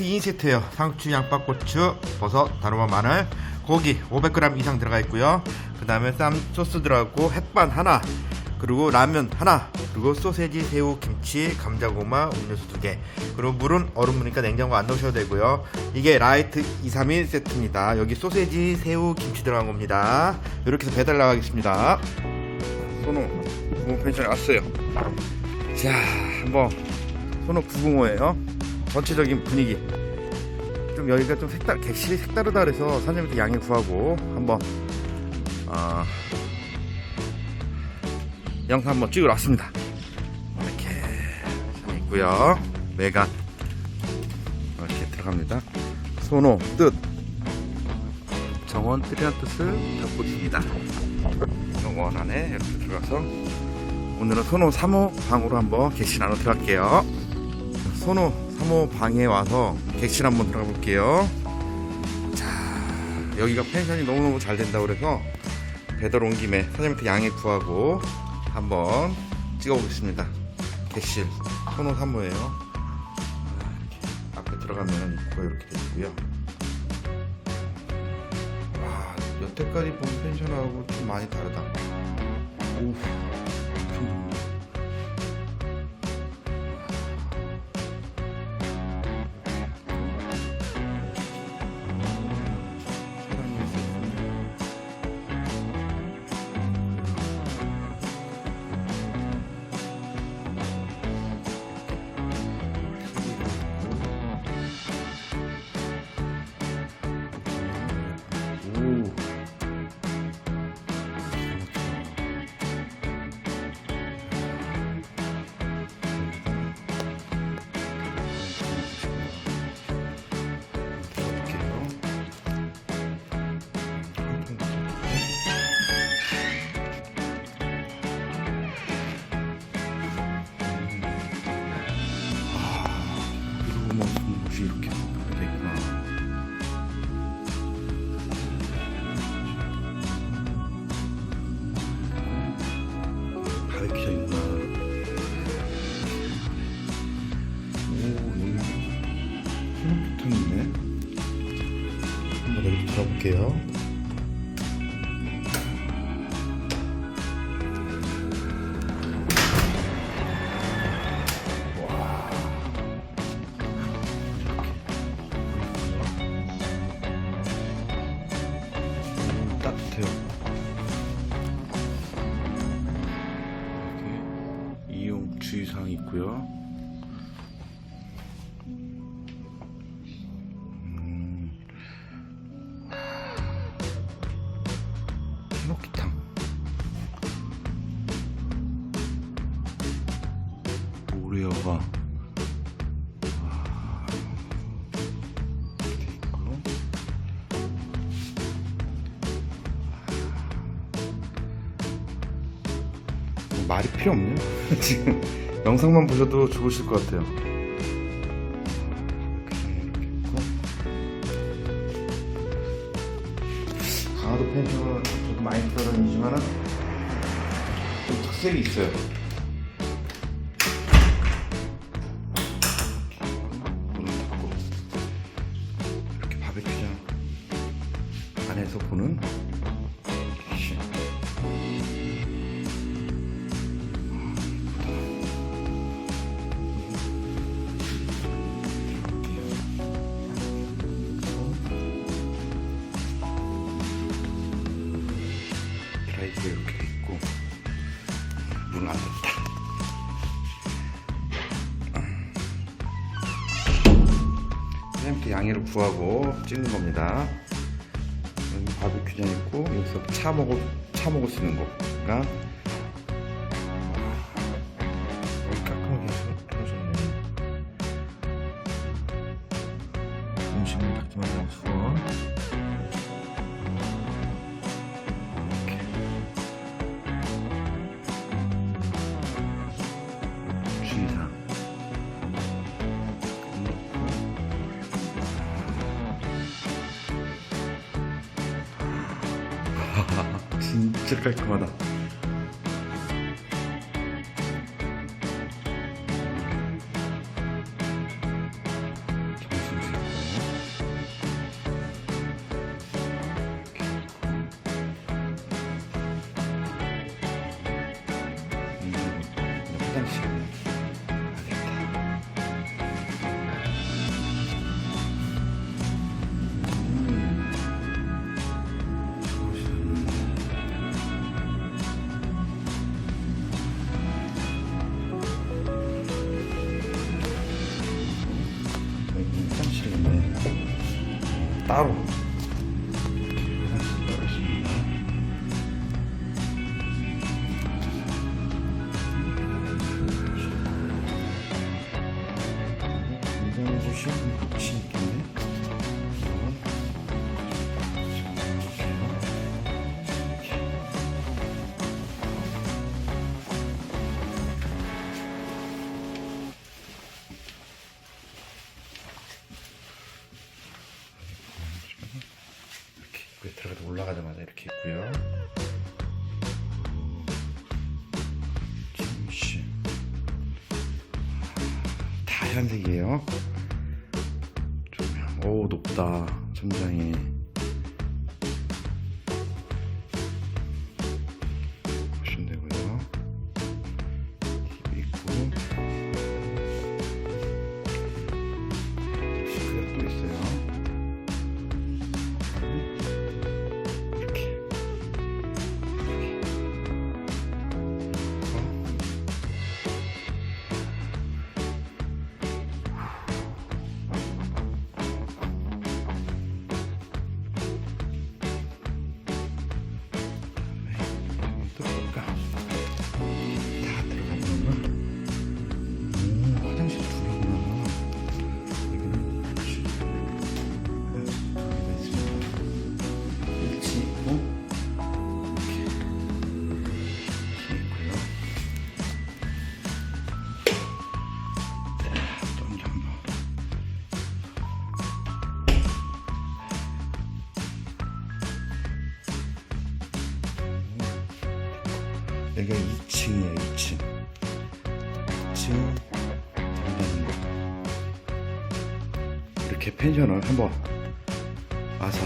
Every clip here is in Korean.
세트 2인 세트예요. 상추, 양파, 고추, 버섯, 단호박, 마늘, 고기 500g 이상 들어가 있고요. 그 다음에 쌈 소스 들어가고 햇반 하나, 그리고 라면 하나, 그리고 소세지, 새우, 김치, 감자고마, 음료수 두 개. 그리고 물은 얼음물이니까 냉장고 안 넣으셔도 되고요. 이게 라이트 2, 3인 세트입니다. 여기 소세지, 새우, 김치 들어간 겁니다. 이렇게 해서 배달 나가겠습니다. 손호 구공 펜션에 왔어요. 자, 한번 손호 905예요. 전체적인 분위기. 좀 여기가 좀 색달, 객실이 색다르다 그래서 사장님한테 양해 구하고 한번 어, 영상 한번 찍으러 왔습니다. 이렇게 참 있고요. 메간 이렇게 들어갑니다. 손호 뜻 정원 뜻이란 뜻을 있습니다. 정원 안에 이렇게 들어가서 오늘은 손호 3호 방으로 한번 객실 안으로 들어갈게요. 손호 3호 방에 와서 객실 한번 들어가 볼게요. 자, 여기가 펜션이 너무너무 잘 된다고 그래서 배달 온 김에 사장님한테 양해 구하고 한번 찍어보겠습니다. 객실 손호 3호예요. 앞에 들어가면 입구가 이렇게 돼 있고요. 와, 여태까지 본 펜션하고 좀 많이 다르다. 오, 먹는 곳이 이렇게 있네. 한번 여기 들어볼게요. 있고요. 음. 모래어가 와. 이렇게 있고. 뭐 말이 필요 없네요. 지금 영상만 보셔도 좋으실 것 같아요. 강화도 펜션은 저도 많이 들어다니지만은 좀 특색이 있어요. 양해를 구하고 찍는 겁니다. 여기 바비큐장 있고 여기서 차 먹을 차 먹을 수 있는 거가 여기 깔끔하게 해주셨네. 음식물 닦지 말라고 수건. 진짜 깔끔하다 화장실 들어가서 올라가자마자 이렇게 있고요. 잠시 다 하얀색이에요. 조명. 오 높다. 천장이. 여기가 2층이에요, 2층. 2층 냉장고. 이렇게 펜션을 한번 와서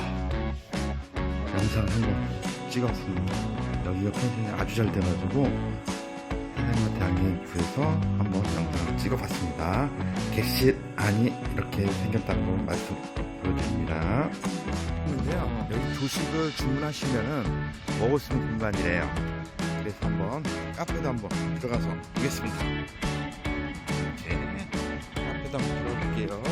영상 한번 찍었습니다. 여기가 펜션이 아주 잘 돼가지고 사장님한테 양해 구해서 한번 영상을 찍어봤습니다. 객실 안이 이렇게 생겼다고 말씀 보여드립니다. 근데요, 여기 조식을 주문하시면은 먹을 수 있는 공간이래요. 그래서 한번 카페도 한번 들어가서 보겠습니다. 카페도 한번 들어볼게요.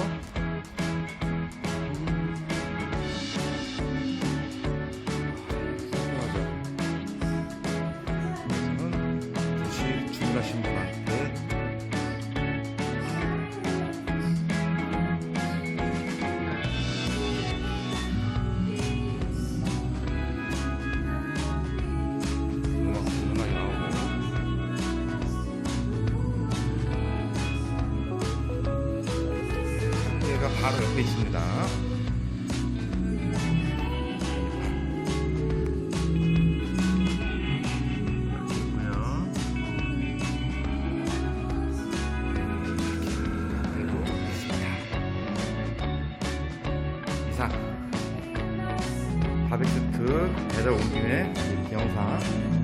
여기서는 조식 주문하신 분 바로 옆에 있습니다. 그리고 있습니다. 이상 바베큐 배달 온 김에 영상.